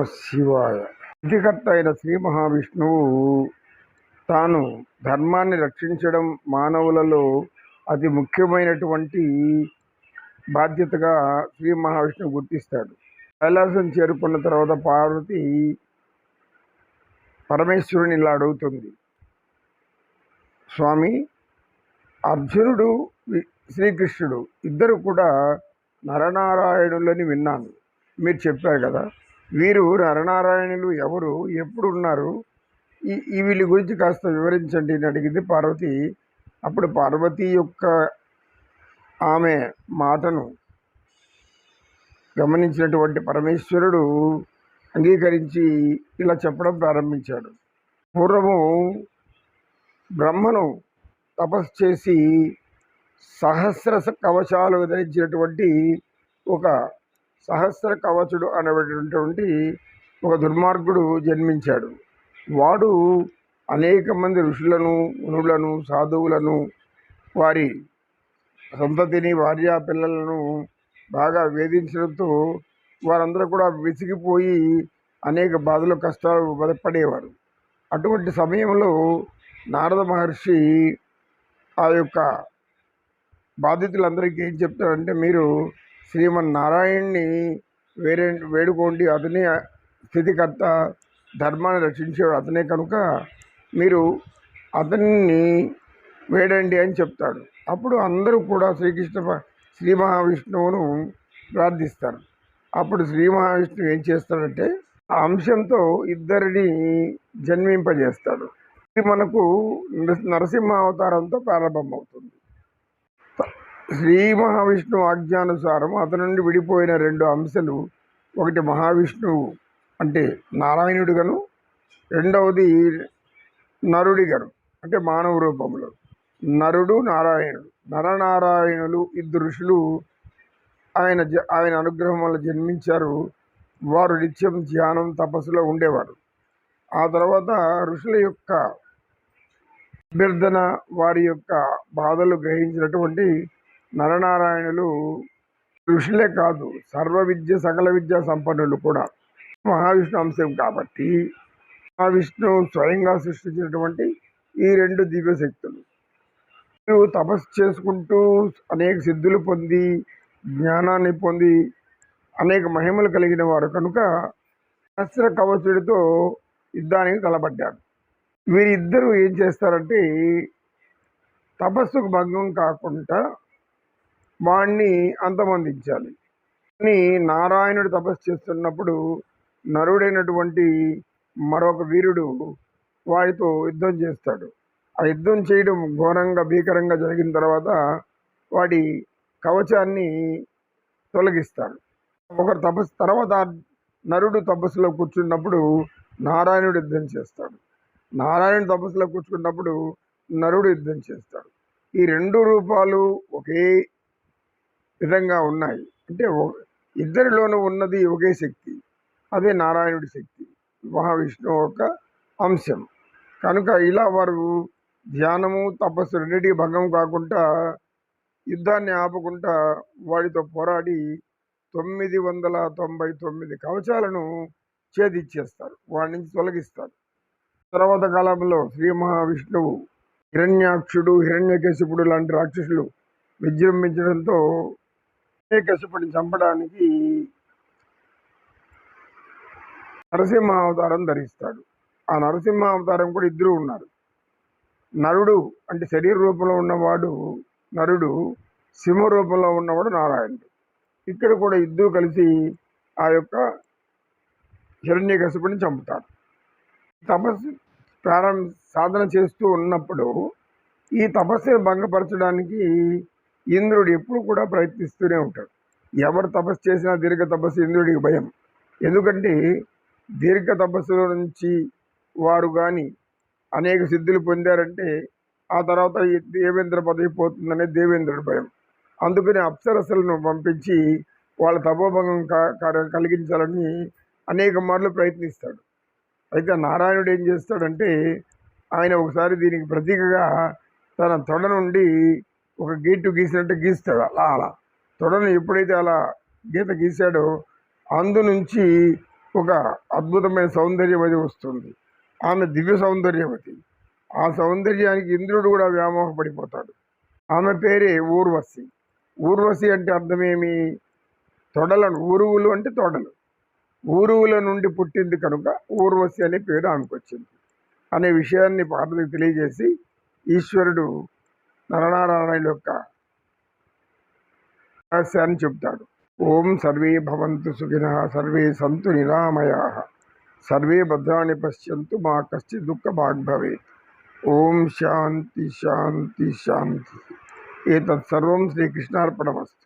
నమ శివాయ సృష్టికర్త అయిన శ్రీ మహావిష్ణువు తాను ధర్మాన్ని రక్షించడం మానవులలో అతి ముఖ్యమైనటువంటి బాధ్యతగా శ్రీ మహావిష్ణువు గుర్తిస్తాడు. కైలాసం చేరుకున్న తర్వాత పార్వతి పరమేశ్వరుని ఇలా అడుగుతుంది. స్వామి అర్జునుడు శ్రీకృష్ణుడు ఇద్దరు కూడా నరనారాయణులని విన్నాను. మీరు చెప్పారు కదా వీరు నరనారాయణులు ఎవరు ఎప్పుడు ఉన్నారు ఈ వీళ్ళ గురించి కాస్త వివరించండి అని అడిగింది పార్వతి. అప్పుడు పార్వతి యొక్క ఆమె మాటను గమనించినటువంటి పరమేశ్వరుడు అంగీకరించి ఇలా చెప్పడం ప్రారంభించాడు. పూర్వము బ్రహ్మను తపస్సు చేసి సహస్ర కవచాలు ధరించినటువంటి ఒక సహస్ర కవచుడు అనేటటువంటి ఒక దుర్మార్గుడు జన్మించాడు. వాడు అనేక మంది ఋషులను మునులను సాధువులను వారి సంతతిని భార్య పిల్లలను బాగా వేధించడంతో వారందరూ కూడా విసిగిపోయి అనేక బాధలు కష్టాలు బాధపడేవారు అటువంటి సమయంలో నారద మహర్షి ఆ యొక్క బాధితులందరికీ ఏం చెప్తారంటే మీరు శ్రీమన్నారాయణ్ణి వేరే వేడుకోండి. అతనే స్థితికర్త ధర్మాన్ని రక్షించేవాడు అతనే కనుక మీరు అతన్ని వేడండి అని చెప్తాడు. అప్పుడు అందరూ కూడా శ్రీకృష్ణ శ్రీ మహావిష్ణువును ప్రార్థిస్తారు. అప్పుడు శ్రీ మహావిష్ణువు ఏం చేస్తాడంటే ఆ అంశంతో ఇద్దరిని జన్మింపజేస్తాడు. ఇది మనకు నరసి- నరసింహ అవతారంతో ప్రారంభమవుతుంది. శ్రీ మహావిష్ణువు ఆజ్ఞానుసారం అతని నుండి విడిపోయిన రెండు అంశాలు. ఒకటి మహావిష్ణువు అంటే నారాయణుడిగాను రెండవది నరుడిగాను అంటే మానవ రూపంలో. నరుడు నారాయణుడు. నరనారాయణులు ఇద్దరు ఋషులు ఆయన జ ఆయన అనుగ్రహం వల్ల జన్మించారు. వారు నిత్యం ధ్యానం తపస్సులో ఉండేవారు. ఆ తర్వాత ఋషుల యొక్క అభ్యర్థన వారి యొక్క బాధలు గ్రహించినటువంటి నరనారాయణులు ఋషులే కాదు సర్వ విద్య సకల విద్య సంపన్నులు కూడా. మహావిష్ణు అంశం కాబట్టి మహావిష్ణు స్వయంగా సృష్టించినటువంటి ఈ రెండు దివ్యశక్తులు. వీరు తపస్సు చేసుకుంటూ అనేక సిద్ధులు పొంది జ్ఞానాన్ని పొంది అనేక మహిమలు కలిగిన వారు కనుక అస్త్ర కవచుడితో యుద్ధానికి తలపడ్డారు. వీరిద్దరూ ఏం చేస్తారంటే తపస్సుకు భంగం కాకుండా వాణ్ణి అంతమందించాలి. కానీ నారాయణుడు తపస్సు చేస్తున్నప్పుడు నరుడైనటువంటి మరొక వీరుడు వాడితో యుద్ధం చేస్తాడు. ఆ యుద్ధం చేయడం ఘోరంగా భీకరంగా జరిగిన తర్వాత వాడి కవచాన్ని తొలగిస్తాడు. ఒకరు తపస్సు తర్వాత నరుడు తపస్సులో కూర్చున్నప్పుడు నారాయణుడు యుద్ధం చేస్తాడు. నారాయణుడు తపస్సులో కూర్చున్నప్పుడు నరుడు యుద్ధం చేస్తాడు. ఈ రెండు రూపాలు ఒకే విధంగా ఉన్నాయి. అంటే ఇద్దరిలోనూ ఉన్నది ఒకే శక్తి. అదే నారాయణుడి శక్తి. మహావిష్ణువు యొక్క అంశం. కనుక ఇలా వారు ధ్యానము తపస్సు రెండింటికి భంగం కాకుండా యుద్ధాన్ని ఆపకుండా వాడితో పోరాడి తొమ్మిది వందల తొంభై తొమ్మిది కవచాలను ఛేదిచ్చేస్తారు వాడి నుంచి తొలగిస్తారు. తర్వాత కాలంలో శ్రీ మహావిష్ణువు హిరణ్యాక్షుడు హిరణ్యకశిపుడు లాంటి రాక్షసులు విజృంభించడంతో హిరణ్యకశిపుడిని చంపడానికి నరసింహ అవతారం ధరిస్తాడు. ఆ నరసింహ అవతారం కూడా ఇద్దరు ఉన్నారు. నరుడు అంటే శరీర రూపంలో ఉన్నవాడు నరుడు సింహ రూపంలో ఉన్నవాడు నారాయణుడు. ఇక్కడ కూడా ఇద్దరు కలిసి ఆ యొక్క హిరణ్యకశిపుడిని చంపుతారు. తపస్సు ప్రారంభ సాధన చేస్తూ ఉన్నప్పుడు ఈ తపస్సును భంగపరచడానికి ఇంద్రుడు ఎప్పుడు కూడా ప్రయత్నిస్తూనే ఉంటాడు. ఎవరు తపస్సు చేసినా దీర్ఘ తపస్సు ఇంద్రుడికి భయం. ఎందుకంటే దీర్ఘ తపస్సులో నుంచి వారు కానీ అనేక సిద్ధులు పొందారంటే ఆ తర్వాత దేవేంద్ర పదవి పోతుందనే దేవేంద్రుడి భయం. అందుకని అప్సరసలను పంపించి వాళ్ళ తపోభంగం కలిగించాలని అనేక మార్లు ప్రయత్నిస్తాడు. అయితే నారాయణుడు ఏం చేస్తాడంటే ఆయన ఒకసారి దీనికి ప్రతీకగా తన తొడ నుండి ఒక గీటు గీసినట్టు గీస్తాడు. అలా అలా. తొడను ఎప్పుడైతే అలా గీత గీశాడో అందు నుంచి ఒక అద్భుతమైన సౌందర్యవతి వస్తుంది. ఆమె దివ్య సౌందర్యవతి ఆ సౌందర్యానికి ఇంద్రుడు కూడా వ్యామోహపడిపోతాడు. ఆమె పేరే ఊర్వశి. ఊర్వశి అంటే అర్థమేమి? తొడలను ఊరువులు అంటే తొడలు. ఊరువుల నుండి పుట్టింది కనుక ఊర్వశి అనే పేరు ఆమెకు వచ్చింది అనే విషయాన్ని పార్వతికి తెలియజేసి ఈశ్వరుడు నరనారాయణ యొక్క రహస్యాన్ని చెప్తాడు ఓం సర్వే భవంతు సుఖిన సర్వే సంతు నిరామయా సర్వే భద్రాన్ని పశ్యంతు మా కశ్చిత్ దుఃఖ భాగ్భవేత్ ఓం శాంతి శాంతి శాంతి ఏతత్ సర్వం శ్రీకృష్ణార్పణమస్తు